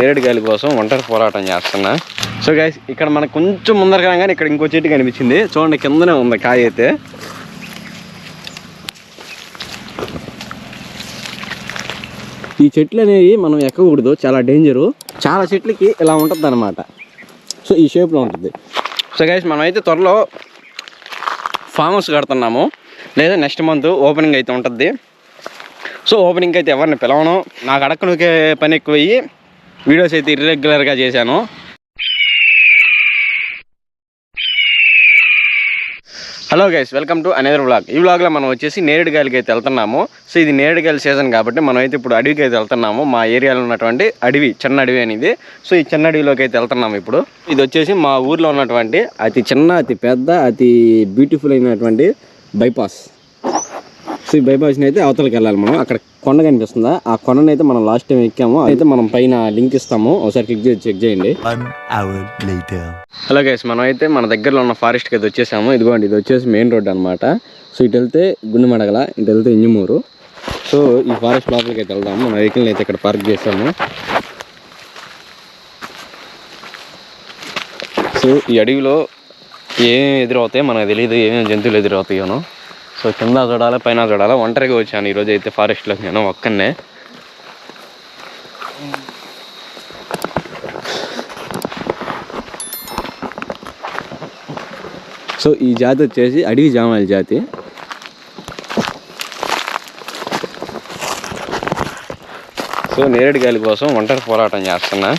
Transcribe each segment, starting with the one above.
నేరేడుకాయల కోసం ఒంటరి పోరాటం చేస్తున్నా. సో గైస్ ఇక్కడ మనకు కొంచెం ముందర కాగానే ఇక్కడ ఇంకో చెట్టు కనిపించింది. చూడండి కిందనే ఉంది కాయ అయితే. ఈ చెట్లు అనేవి మనం ఎక్కకూడదు చాలా డేంజరు. చాలా చెట్లకి ఇలా ఉంటుంది అనమాట సో ఈ షేప్లో ఉంటుంది. సో గైస్ మనమైతే త్వరలో ఫామ్ హౌస్ కడుతున్నాము. లేదా నెక్స్ట్ మంత్ ఓపెనింగ్ అయితే ఉంటుంది. సో ఓపెనింగ్ అయితే ఎవరిని పిలవను. నాకు అడక్కడికే పని ఎక్కువయ్యి వీడియోస్ అయితే ఇర్రెగ్యులర్గా చేశాను. Hello guys welcome to another blog ఈ బ్లాగ్లో మనం వచ్చేసి నేరేడుగాయలకి అయితే వెళ్తున్నాము. సో ఇది నేరేడుగాయల సీజన్ కాబట్టి మనం అయితే ఇప్పుడు అడవికి అయితే వెళ్తున్నాము. మా ఏరియాలో ఉన్నటువంటి అడవి చిన్న అడవి అనేది. సో ఈ చిన్న అడవిలోకి అయితే వెళ్తున్నాము ఇప్పుడు. ఇది వచ్చేసి మా ఊర్లో ఉన్నటువంటి అతి చిన్న అతి పెద్ద అతి బ్యూటిఫుల్ అయినటువంటి బైపాస్ సో ఈ బైపాస్ని అయితే అవతలకి వెళ్ళాలి మనం. అక్కడ కొండ కనిపిస్తుందా? ఆ కొండని అయితే మనం లాస్ట్ టైం ఎక్కాము. అయితే మనం పైన లింక్ ఇస్తాము. ఒకసారి క్లిక్ చేసి చెక్ చేయండి. హలో గైస్ మనం అయితే మన దగ్గరలో ఉన్న ఫారెస్ట్కి అయితే వచ్చేసాము. ఇదిగోండి ఇది వచ్చేసి మెయిన్ రోడ్ అనమాట సో ఇటు వెళ్తే గుండెమడగల ఇటు వెళ్తే ఇంజమూరు సో ఈ ఫారెస్ట్ లోపలికి అయితే వెళ్దాము. మన వెహికల్ని అయితే ఇక్కడ పార్క్ చేసాము. సో ఈ అడవిలో ఏమేమి ఎదురవుతాయో మనకు తెలియదు ఏమేమి జంతువులు ఎదురవుతాయోనో. సో కింద చూడాలి పైన చూడాలి ఒంటరిగా వచ్చాను ఈరోజు అయితే ఫారెస్ట్లోకి నేను ఒక్కనే. సో ఈ జాతి వచ్చేసి అడవి జామల జాతి. సో నేరేడు గాలి కోసం ఒంటరి పోరాటం చేస్తున్నా.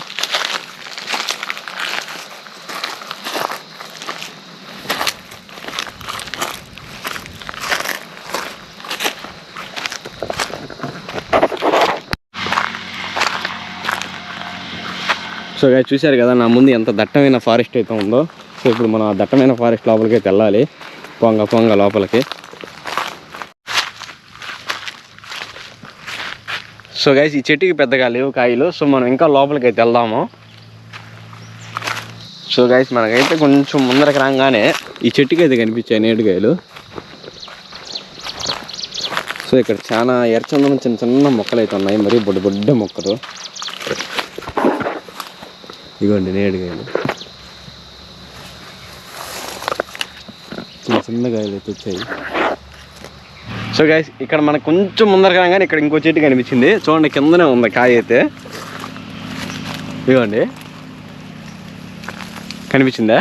సో guys, చూశారు కదా నా ముందు ఎంత దట్టమైన ఫారెస్ట్ అయితే ఉందో. సో ఇప్పుడు మనం ఆ దట్టమైన ఫారెస్ట్ లోపలికి అయితే వెళ్ళాలి. పొంగ పొంగ లోపలికి. సో గైస్ ఈ చెట్టుకి పెద్దగా లేవు కాయలు. సో మనం ఇంకా లోపలికి అయితే వెళ్దాము. సో గైస్ మనకైతే కొంచెం ముందరకు రాగానే ఈ చెట్టుకి అయితే కనిపించాయి నేటికాయలు సో ఇక్కడ చాలా ఎర్చందనం చిన్న చిన్న మొక్కలు అయితే ఉన్నాయి. మరి బొడ్డు బొడ్డ మొక్కలు. ఇదిగోండి నేడుగా చిన్న చిన్న కాయలు అయితే వచ్చాయి. సో గైస్ ఇక్కడ మనకు కొంచెం ముందర కానీ ఇక్కడ ఇంకో చెట్టు కనిపించింది. చూడండి కిందనే ఉంది కాయ అయితే. ఇదిగోండి కనిపించిందా?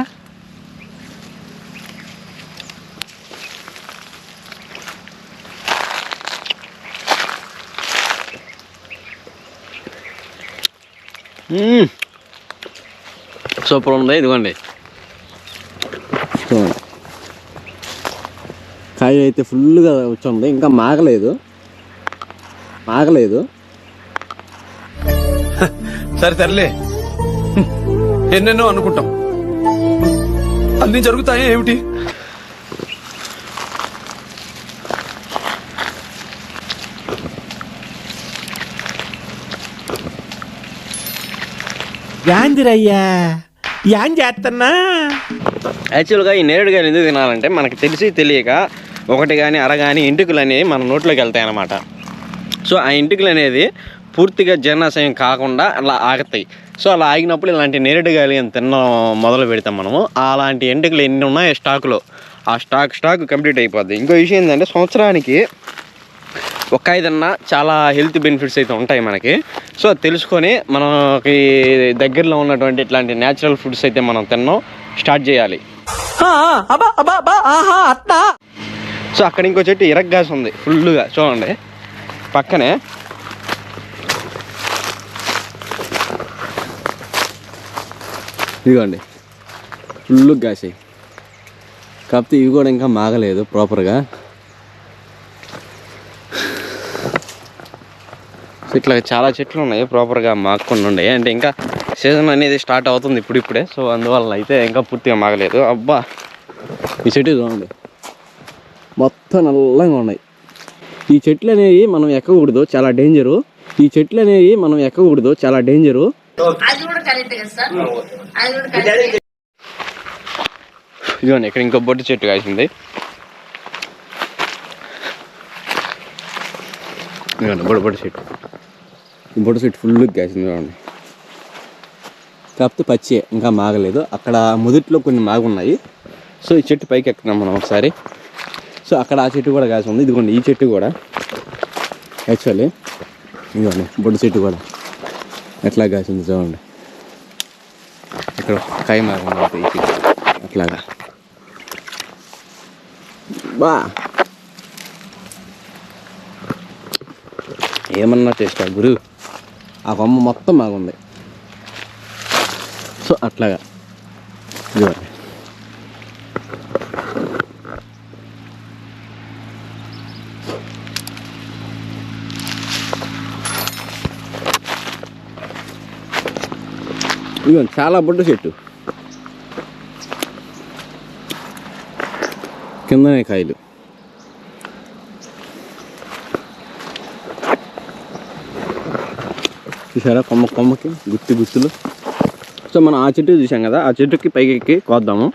Mmm. సూపర్ ఉంది ఇదిగోండి. కాయ అయితే ఫుల్గా వచ్చింది ఇంకా మాగలేదు. మాగలేదు. సరే సర్లే. ఎన్నెన్నో అనుకుంటాం. అన్ని జరుగుతాయా ఏమిటి? యాందిరయ్యా ఏం చేస్తున్నా యాక్చువల్గా ఈ నేరేడుకాయలు ఎందుకు తినాలంటే మనకు తెలిసి తెలియక ఒకటి కానీ అర కానీ ఇంటికలు అనేవి మన నోట్లోకి వెళ్తాయి అన్నమాట. సో ఆ ఇంటికలు అనేది పూర్తిగా జీర్ణాశయం కాకుండా అలా ఆగుతాయి. సో అలా ఆగినప్పుడు ఇలాంటి నేరేడుకాయలు అని తినడం మొదలు పెడతాం మనము. అలాంటి ఎంటుకలు ఎన్ని ఉన్నాయో స్టాక్లో. ఆ స్టాక్ స్టాక్ కంప్లీట్ అయిపోద్ది. ఇంకో విషయం ఏంటంటే సంవత్సరానికి ఒక ఐదన్నా చాలా హెల్త్ బెనిఫిట్స్ అయితే ఉంటాయి మనకి. సో తెలుసుకొని మనకి దగ్గరలో ఉన్నటువంటి ఇట్లాంటి న్యాచురల్ ఫుడ్స్ అయితే మనం తినడం స్టార్ట్ చేయాలి. సో అక్కడ ఇంకో చెట్టు ఇరగ్గాస్ ఉంది ఫుల్గా చూడండి. పక్కనే. ఇదిగోండి. ఫుల్ గాసాయి. కాకపోతే ఇవి కూడా ఇంకా మాగలేదు ప్రాపర్గా సో ఇట్లా చాలా చెట్లు ఉన్నాయి ప్రాపర్గా మాకుండా ఉన్నాయి అంటే ఇంకా సీజన్ అనేది స్టార్ట్ అవుతుంది ఇప్పుడిప్పుడే. సో అందువల్ల అయితే ఇంకా పూర్తిగా మాగలేదు. అబ్బా ఈ చెట్టు చూడండి. మొత్తం నల్లగా ఉన్నాయి. ఈ చెట్లు అనేవి మనం ఎక్కకూడదు చాలా డేంజరు ఈ చెట్లు అనేవి మనం ఎక్కకూడదు చాలా డేంజరు ఇదిగోండి ఇక్కడ ఇంకో బొట్టు చెట్టు కాసింది. ఇదిగోండి బొడ్డు చెట్టు ఈ చెట్టు ఫుల్ కాసింది చూడండి. కాకపోతే పచ్చి ఇంకా మాగలేదు. అక్కడ మొదట్లో కొన్ని మాగున్నాయి. సో ఈ చెట్టు పైకి ఎక్కుతున్నాం మనం ఒకసారి. సో అక్కడ ఆ చెట్టు కూడా కాసి ఉంది. ఇదిగోండి ఈ చెట్టు కూడా. యాక్చువల్లీ ఇదిగోండి బొడ్డు చెట్టు కూడా. ఎట్లా కాసింది చూడండి. ఇక్కడ కాయ మాగుంది ఈ చెట్టు. అట్లాగా. బా! ఏమన్నా చేస్తా గురు? ఆ కొమ్మ మొత్తం బాగుంది. సో అట్లాగా. ఇదిగోండి. ఇదిగోండి చాలా బుడ్డ చెట్టు. కిందనే కాయలు. చూసారా? కొమ్మ కొమ్మకి గుత్తి గుత్తులు. సో మనం ఆ చెట్టు చూసాం కదా ఆ చెట్టుకి పైకి ఎక్కి కోద్దాము.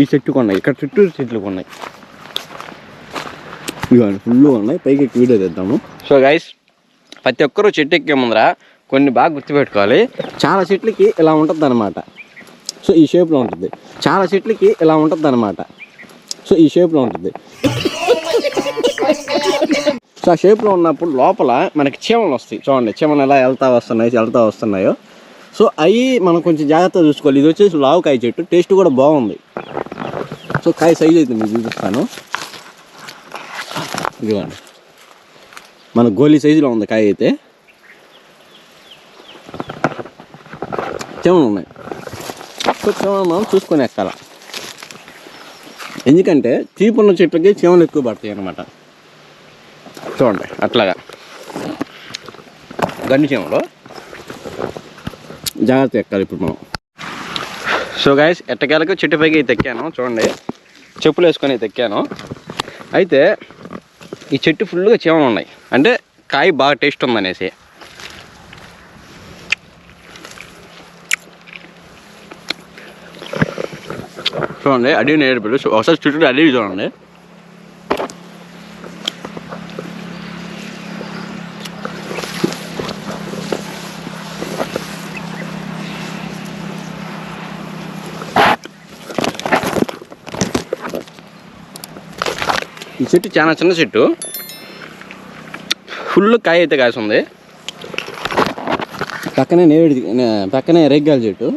ఈ చెట్టు కొన్నాయి ఇక్కడ చుట్టూ చెట్లు కొన్నాయి ఇవన్నీ ఫుల్ ఉన్నాయి. పైకి ఎక్కి వీడియో తెద్దాము. సో గైస్ ప్రతి ఒక్కరూ చెట్టు ఎక్కే ముందర కొన్ని బాగా గుర్తుపెట్టుకోవాలి చాలా చెట్లకి ఇలా ఉంటుంది అనమాట సో ఈ షేప్లో ఉంటుంది. చాలా చెట్లకి ఇలా ఉంటుంది అనమాట సో ఈ షేప్లో ఉంటుంది. సో ఆ షేప్లో ఉన్నప్పుడు లోపల మనకి చీమలు వస్తాయి. చూడండి చీమలు ఎలా వెళ్తా వస్తున్నాయి వెళ్తా వస్తున్నాయో. సో అవి మనం కొంచెం జాగ్రత్తగా చూసుకోవాలి. ఇది వచ్చేసి లావు కాయ చెట్టు. టేస్ట్ కూడా బాగుంది. సో కాయ సైజ్ అయితే మీకు చూపిస్తాను. ఇదిగోండి. మన గోలీ సైజులో ఉంది కాయ అయితే. చెమలు ఉన్నాయి. సో చెమలు మనం చూసుకొని ఎక్కాల ఎందుకంటే చీపున్న చెట్లకి చీమలు ఎక్కువ పడతాయి అన్నమాట. చూడండి అట్లాగా. గండి జాగ్రత్త ఎక్కాలి ఇప్పుడు మనం. సో గాయస్ ఎట్టకేలకు చెట్టు పైకి అయితే ఎక్కాను చూడండి. చెప్పులు వేసుకొని అయితే ఎక్కాను అయితే ఈ చెట్టు ఫుల్గా చీమలు ఉన్నాయి. అంటే కాయ బాగా టేస్ట్ ఉందనేసి. చూడండి అడిగి నేర్పడు ఒకసారి చుట్టూ అడిగి చూడండి. చెట్టు చాలా చిన్న చెట్టు ఫుల్ కాయ అయితే కాసి ఉంది పక్కనే నేరేడు పక్కనే రేగ్గాల చెట్టు.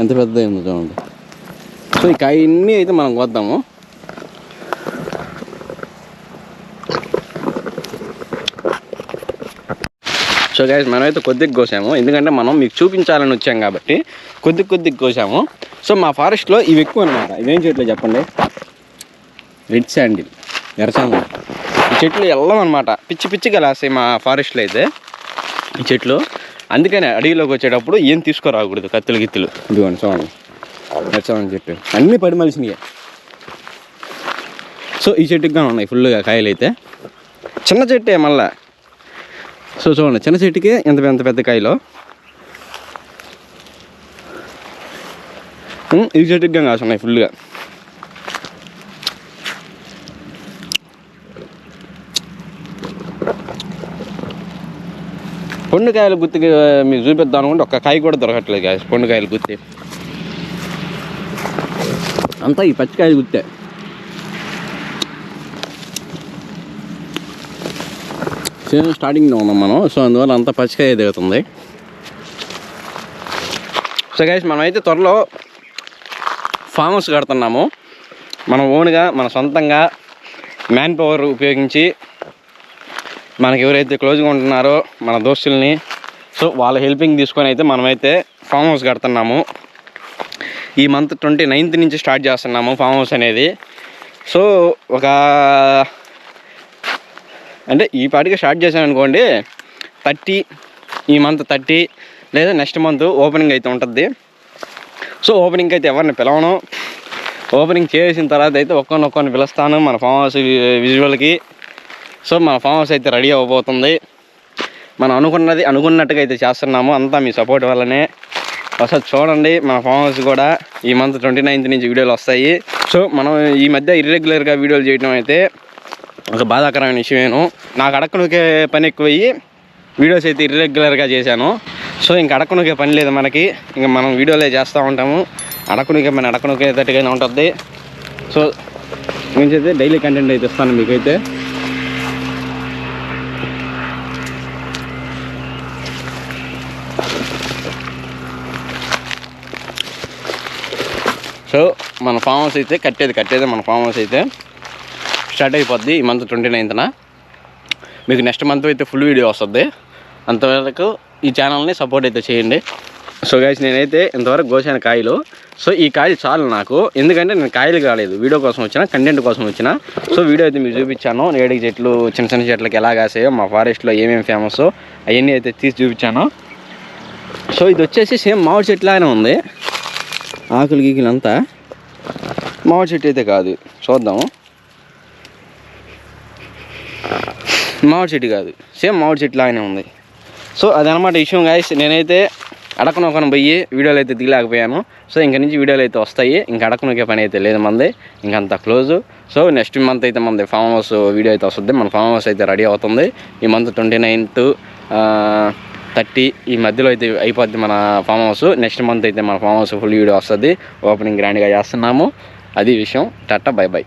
ఎంత పెద్దదైందో చూడండి. సో ఈ కాయ అన్నీ అయితే మనం కోద్దాము. సో గైస్ మనమైతే కొద్దిగా కోసాము. ఎందుకంటే మనం మీకు చూపించాలని వచ్చాం కాబట్టి కొద్ది కొద్దిగా కోసాము. సో మా ఫారెస్ట్లో ఇవి ఎక్కువ అనమాట ఇవేం చెట్లు చెప్పండి? రెడ్ శాండిల్ ఎర్రచాంగు ఈ చెట్లు ఎల్లం అనమాట పిచ్చి పిచ్చిగా లేస్తాయి మా ఫారెస్ట్లో అయితే. ఈ చెట్లు. అందుకనే అడవిలోకి వచ్చేటప్పుడు ఏం తీసుకురాకూడదు కత్తులు గిత్తులు. ఇదిగోండి చూడండి. ఎర్రచాంగు చెట్టు. అన్నీ పడిమలిసినాయి సో ఈ చెట్టుగా ఉన్నాయి ఫుల్గా కాయలు అయితే. చిన్న చెట్టే మళ్ళా. సో చూడండి చిన్న చెట్టుకి ఎంత ఎంత పెద్ద కాయలు. ఈ చెట్టుగా కాసున్నాయి ఫుల్గా పొండుకాయల గుత్తికి మీకు చూపిద్దాం అనుకుంటే ఒక్క కాయ కూడా దొరకట్లేదు గాయస్ పొండుకాయల గుత్తి. అంతా ఈ పచ్చికాయలు గుత్తే. సేమ్ స్టార్టింగ్లో ఉన్నాం మనం సో అందువల్ల అంతా పచ్చికాయ దిగుతుంది. సో గైస్ మనమైతే త్వరలో ఫామ్ హౌస్ కడుతున్నాము. మనం ఓన్గా మన సొంతంగా మ్యాన్ పవర్ ఉపయోగించి మనకి ఎవరైతే క్లోజ్గా ఉంటున్నారో మన దోస్తుల్ని సో వాళ్ళ హెల్పింగ్ తీసుకొని అయితే మనమైతే ఫామ్ హౌస్ కడుతున్నాము. ఈ మంత్ ట్వంటీ నైన్త్ నుంచి స్టార్ట్ చేస్తున్నాము ఫామ్ హౌస్ అనేది. సో ఒక అంటే ఈ పాటికి స్టార్ట్ చేశాను అనుకోండి థర్టీ ఈ మంత్ థర్టీ లేదా నెక్స్ట్ మంత్ ఓపెనింగ్ అయితే ఉంటుంది. సో ఓపెనింగ్ అయితే ఎవరిని పిలవను. ఓపెనింగ్ చేసిన తర్వాత అయితే ఒక్కొక్కరిని ఒక్కొక్కరిని పిలుస్తాను మన ఫామ్ హౌస్ విజువల్కి. సో మన ఫామ్ హౌస్ అయితే రెడీ అవ్వబోతుంది. మనం అనుకున్నది అనుకున్నట్టుగా అయితే చేస్తున్నాము. అంతా మీ సపోర్ట్ వల్లనే. ఒకసారి చూడండి మన ఫామ్ హౌస్ కూడా ఈ మంత్ ట్వంటీ నైన్త్ నుంచి వీడియోలు వస్తాయి. సో మనం ఈ మధ్య ఇర్రెగ్యులర్గా వీడియోలు చేయడం అయితే ఒక బాధాకరమైన విషయమేను. నాకు అడక్కనుకే పని ఎక్కువయ్యి వీడియోస్ అయితే ఇర్రెగ్యులర్గా చేశాను. సో ఇంక అడక్కనుకే పని లేదు మనకి. ఇంక మనం వీడియోలే చేస్తూ ఉంటాము. అడక్కనుకే మన అడగనుకేటట్టుగానే ఉంటుంది సో అయితే డైలీ కంటెంట్ అయితే ఇస్తాను మీకైతే. సో మన ఫామ్ హౌస్ అయితే కట్టేది కట్టేది మన ఫామ్ హౌస్ అయితే స్టార్ట్ అయిపోద్ది ఈ మంత్ ట్వంటీ నైన్త్న మీకు నెక్స్ట్ మంత్ అయితే ఫుల్ వీడియో వస్తుంది. అంతవరకు ఈ ఛానల్ని సపోర్ట్ అయితే చేయండి. సో గైస్ నేనైతే ఇంతవరకు కోసాను కాయలు. సో ఈ కాయలు చాలు నాకు. ఎందుకంటే నేను కాయలు కాలేదు వీడియో కోసం వచ్చిన కంటెంట్ కోసం వచ్చిన. సో వీడియో అయితే మీకు చూపించాను. ఏడికి చెట్లు చిన్న చిన్న చెట్లకి ఎలా కాసాయో మా ఫారెస్ట్లో ఏమేమి ఫేమస్ అవన్నీ అయితే తీసి చూపించాను. సో ఇది వచ్చేసి సేమ్ మామిడి చెట్లు ఉంది. ఆకులు గీకులు అంతా మామిడి చెట్టు అయితే కాదు. చూద్దాము మామిడి చెట్టు కాదు. సేమ్ మామిడి చెట్టు లాగానే ఉంది. సో అదనమాట విషయం గాయస్ నేనైతే అడకనొకన పోయి వీడియోలు అయితే దిగలేకపోయాను. సో ఇంక నుంచి వీడియోలు అయితే వస్తాయి. ఇంకా అడకనొకే పని అయితే లేదు మంది. ఇంకంత క్లోజ్. సో నెక్స్ట్ మంత్ అయితే మనది ఫామ్ హౌస్ వీడియో అయితే వస్తుంది. మన ఫామ్ హౌస్ అయితే రెడీ అవుతుంది. ఈ మంత్ ట్వంటీ నైన్త్ థర్టీ ఈ మధ్యలో అయితే అయిపోద్ది మన ఫామ్ హౌస్. నెక్స్ట్ మంత్ అయితే మన ఫామ్ హౌస్ ఫుల్ వీడియో వస్తుంది. ఓపెనింగ్ గ్రాండ్గా చేస్తున్నాము. అది విషయం. Tata bye bye.